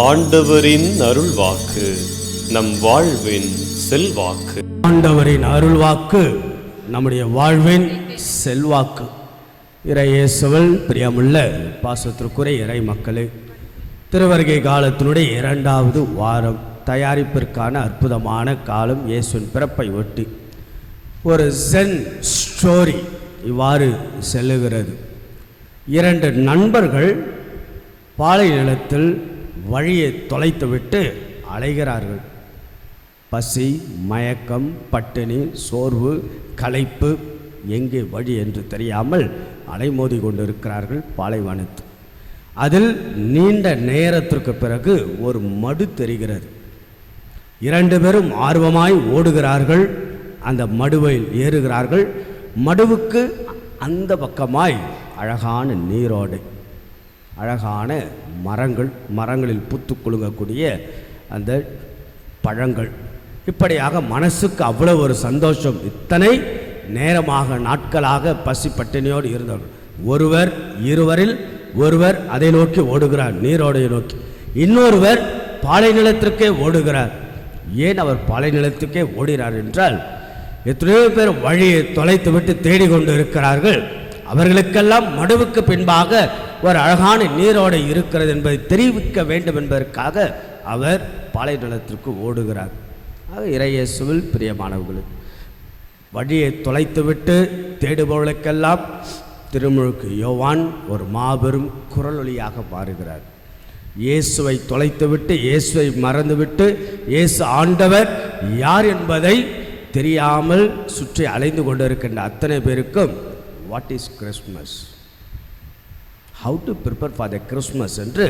ஆண்டவரின் அருள்வாக்கு நம் வாழ்வின் செல்வாக்கு. ஆண்டவரின் அருள்வாக்கு நம்முடைய வாழ்வின் செல்வாக்கு. இறையேசுவல் பிரியமுள்ள பாசத்திற்குரிய இறை மக்களே திருவருகை காலத்தினுடைய இரண்டாவது வாரம் தயாரிப்பிற்கான அற்புதமான காலம் இயேசுவின் பிறப்பை ஒட்டி ஒரு சென் ஸ்டோரி இவ்வாறு செல்லுகிறது. இரண்டு நண்பர்கள் பாலை நிலத்தில் வழியை தொலைத்துவிட்டு அலைகிறார்கள். பசி மயக்கம் பட்டினி சோர்வு களைப்பு எங்கே வழி என்று தெரியாமல் அலைமோதி கொண்டிருக்கிறார்கள் பாலைவனத்து. அதில் நீண்ட நேரத்திற்கு பிறகு ஒரு மடு தெரிகிறது. இரண்டு பேரும் ஆர்வமாய் ஓடுகிறார்கள். அந்த மடுவையில் ஏறுகிறார்கள். மடுவுக்கு அந்த பக்கமாய் அழகான நீரோடை. அழகான மரங்கள் மரங்களில் பூத்து குலுங்கக்கூடிய அந்த பழங்கள். இப்படியாக மனசுக்கு அவ்வளோ ஒரு சந்தோஷம். இத்தனை நேரமாக நாட்களாக பசி பட்டினியோடு இருந்தவர்கள். ஒருவர் இருவரில் ஒருவர் அதை நோக்கி ஓடுகிறார் நீரோடையை நோக்கி. இன்னொருவர் பாலை நிலத்திற்கே ஓடுகிறார். ஏன் அவர் பாலை நிலத்துக்கே ஓடினார் என்றால் எத்தனையோ பேர் வழியை தொலைத்து விட்டு தேடிக்கொண்டு இருக்கிறார்கள். அவர்களுக்கெல்லாம் மடுவுக்கு பின்பாக ஒரு அழகான நீரோடு இருக்கிறது என்பதை தெரிவிக்க வேண்டும் என்பதற்காக அவர் பாலை நிலத்திற்கு ஓடுகிறார். ஆக இறையேசுவில் பிரியமானவர்களுக்கு வழியை தொலைத்துவிட்டு தேடுபவர்களுக்கெல்லாம் திருமுழுக்கு யோவான் ஒரு மாபெரும் குரலொலியாக மாறுகிறார். இயேசுவை தொலைத்துவிட்டு இயேசுவை மறந்துவிட்டு இயேசு ஆண்டவர் யார் என்பதை தெரியாமல் சுற்றி அலைந்து கொண்டிருக்கின்ற அத்தனை பேருக்கும் what is Christmas how to prepare for the Christmas என்று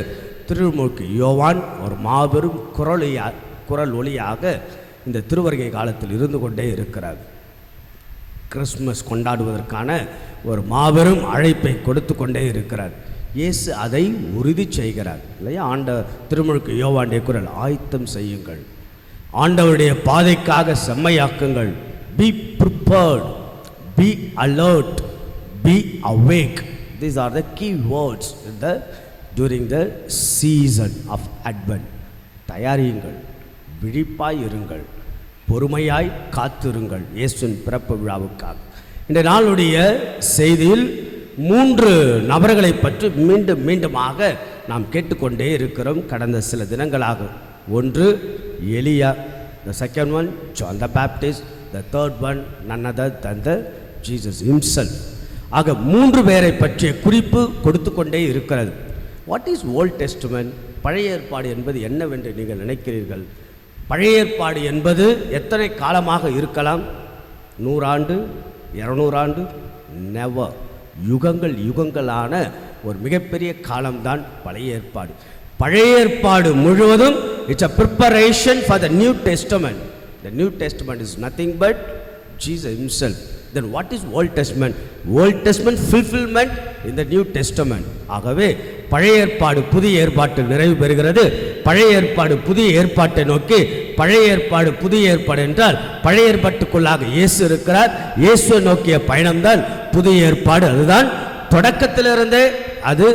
திருமுழுக்கு யோவான் ஒரு மாபெரும் குரலியா குரல் ஒளியாக இந்த திருவருகை காலத்தில் இருந்து கொண்டே இருக்கிறார். கிறிஸ்மஸ் கொண்டாடுவதற்கான ஒரு மாபெரும் அழைப்பை கொடுத்து கொண்டே இருக்கிறார். இயேசு அதை உறுதி செய்கிறார். இல்லையா? ஆண்ட திருமுழுக்கு யோவாண்டிய குரல் ஆயத்தம் செய்யுங்கள். ஆண்டவருடைய பாதைக்காக செம்மையாக்குங்கள். Be prepared be alert be awake these are the key words in the during the season of advent தயாரியுங்கள் விழிப்பாய் இருங்கள் பொறுமையாய் காத்திருங்கள் இயேசுவின் பிறப்பு விழாவுக்காக. இந்த நாளுடைய செய்தியில் மூன்று நபர்களை பற்றி மீண்டும் மீண்டுமாக நாம் கேட்டுக்கொண்டே இருக்கிறோம் கடந்த சில தினங்களாக. ஒன்று Eliya the second one John the Baptist the third one நன்னத other than Jesus himself. ஆக மூன்று பேரை பற்றிய குறிப்பு கொடுத்து கொண்டே இருக்கிறது. வாட் இஸ் ஓல்ட் டெஸ்ட்மென்ட் பழைய ஏற்பாடு என்பது என்னவென்று நீங்கள் நினைக்கிறீர்கள்? பழைய ஏற்பாடு என்பது எத்தனை காலமாக இருக்கலாம்? நூறாண்டு இரநூறாண்டு? நெவர் யுகங்கள் யுகங்களான ஒரு மிகப்பெரிய காலம்தான் பழைய ஏற்பாடு. பழைய ஏற்பாடு முழுவதும் it's a preparation for the New Testament the New Testament is nothing but Jesus himself. Then what is Old Testament Old Testament fulfillment இந்த நியூ டெஸ்டமெண்ட் ஆகவே பழைய ஏற்பாடு புதிய ஏற்பாட்டில் நிறைவு பெறுகிறது. பழைய ஏற்பாடு புதிய ஏற்பாட்டை நோக்கி பழைய ஏற்பாடு புதிய ஏற்பாடு என்றால் பழைய ஏற்பாட்டுக்குள்ளாக இயேசு இருக்கிறார். இயேசுவை நோக்கிய பயணம்தான் புதிய ஏற்பாடு. அதுதான் தொடக்கத்திலிருந்தே அது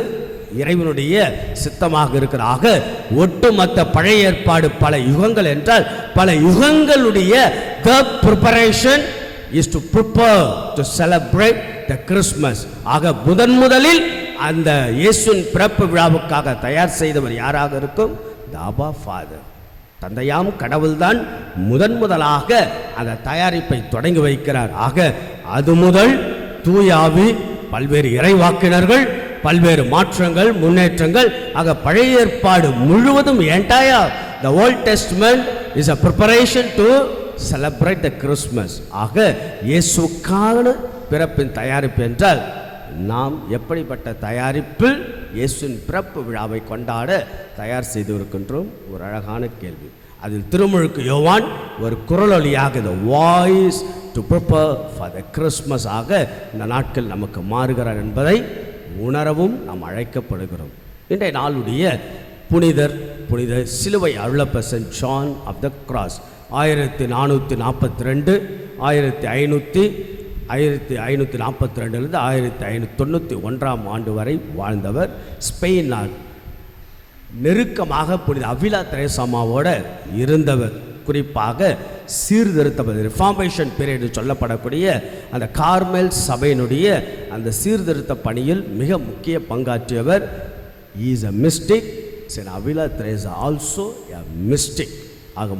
இறைவனுடைய சித்தமாக இருக்கிறாக ஒட்டுமொத்த பழைய ஏற்பாடு பல யுகங்கள் என்றால் பல யுகங்களுடைய the preparation is to prepare to celebrate the Christmas ஆக முதன் முதலில் அந்த இயேசுவின் பிறப்பு விழாவுக்காக தயார் செய்தவர் யாராக இருக்கும்? தாபா ஃபாதர் தந்தையாம் கடவுள்தான் முதன் முதலாக அந்த தயாரிப்பை தொடங்கி வைக்கிறார். ஆக அது முதல் தூயாவி பல்வேறு இறைவாக்கினர்கள் பல்வேறு மாற்றங்கள் முன்னேற்றங்கள் ஆக பழைய ஏற்பாடு முழுவதும் entire the Old Testament is a preparation to celebrate the Christmas ஆக இயேசுக்கான பிறப்பின் தயாரிப்பு என்றால் நாம் எப்படிப்பட்ட தயாரிப்பில் இயேசுவின் பிறப்பு விழாவை கொண்டாட தயார் செய்து இருக்கின்றோம் ஒரு அழகான கேள்வி. அதில் திருமுழுக்கு யோவான் ஒரு குரலொலியாக இந்த voice to prepare for the Christmas ஆக இந்த நாட்கள் நமக்கு மாறுகிறார் என்பதை உணரவும் நாம் அழைக்கப்படுகிறோம். இன்றைய நாளுடைய புனிதர் புனித சிலுவை Arulappa saint John of the Cross. ஆயிரத்தி நானூற்றி நாற்பத்தி ரெண்டு ஆயிரத்தி ஐநூற்றி ஆயிரத்தி ஐநூற்றி நாற்பத்தி ரெண்டுலேருந்து ஆயிரத்தி ஐநூற்றி தொண்ணூற்றி ஒன்றாம் ஆண்டு வரை வாழ்ந்தவர் ஸ்பெயின் நாடு நெருக்கமாக புனித அவிலா திரேசாமாவோட இருந்தவர். குறிப்பாக சீர்திருத்தம் ரிஃபார்மேஷன் பீரியட் சொல்லப்படக்கூடிய அந்த கார்மெல் சபையினுடைய அந்த சீர்திருத்த பணியில் மிக முக்கிய பங்காற்றியவர். Is a mistake saint Avila Teresa also a mistake ஆக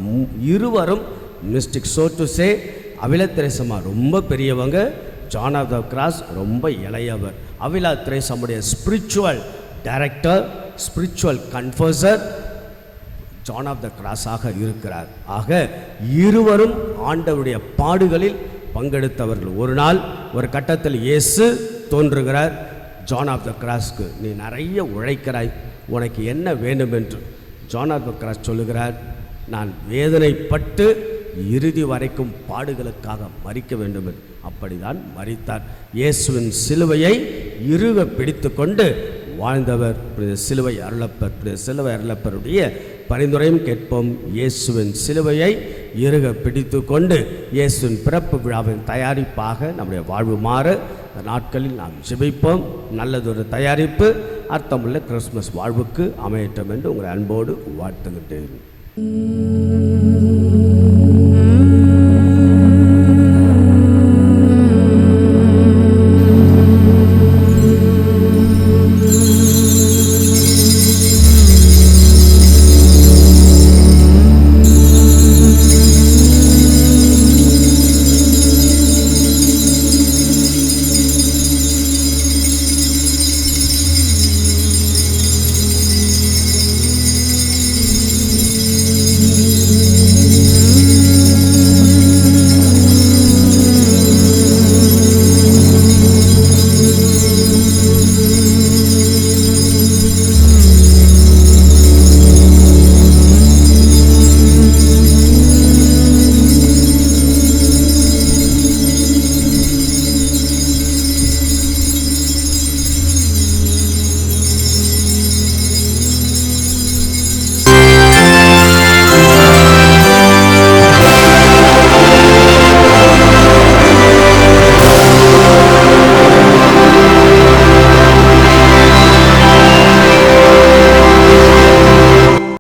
இருவரும் mystic so to say Avila Teresamma ரொம்ப பெரியவங்க. ஜான் ஆஃப் த கிராஸ் ரொம்ப இளையவர். Avila திரேசம்முடைய spiritual director spiritual confessor John of the கிராஸாக இருக்கிறார். ஆக இருவரும் ஆண்டவருடைய பாடுகளில் பங்கெடுத்தவர்கள். ஒரு நாள் ஒரு கட்டத்தில் இயேசு தோன்றுகிறார். ஜான் ஆஃப் த கிராஸ்க்கு நீ நிறைய உழைக்கிறாய். உனக்கு என்ன வேண்டும் என்று ஜான் ஆஃப் த கிராஸ் சொல்லுகிறார் நான் வேதனைப்பட்டு இறுதி வரைக்கும் பாடுகளுக்காக மறிக்க வேண்டும் என்று. அப்படிதான் மறித்தார். இயேசுவின் சிலுவையை இறுக பிடித்து கொண்டு வாழ்ந்தவர் சிலுவை அருளப்பர் சிலுவை அருளப்பருடைய பரிந்துரையும் கேட்போம். இயேசுவின் சிலுவையை இறுக பிடித்து கொண்டு இயேசுவின் பிறப்பு விழாவின் தயாரிப்பாக நம்முடைய வாழ்வு மாற. இந்த நாட்களில் நாம் ஜிபிப்போம். நல்லதொரு தயாரிப்பு அர்த்தமுள்ள கிறிஸ்மஸ் வாழ்வுக்கு அமையட்டும் என்று உங்களை அன்போடு வாழ்த்துகின்றேன். Mm.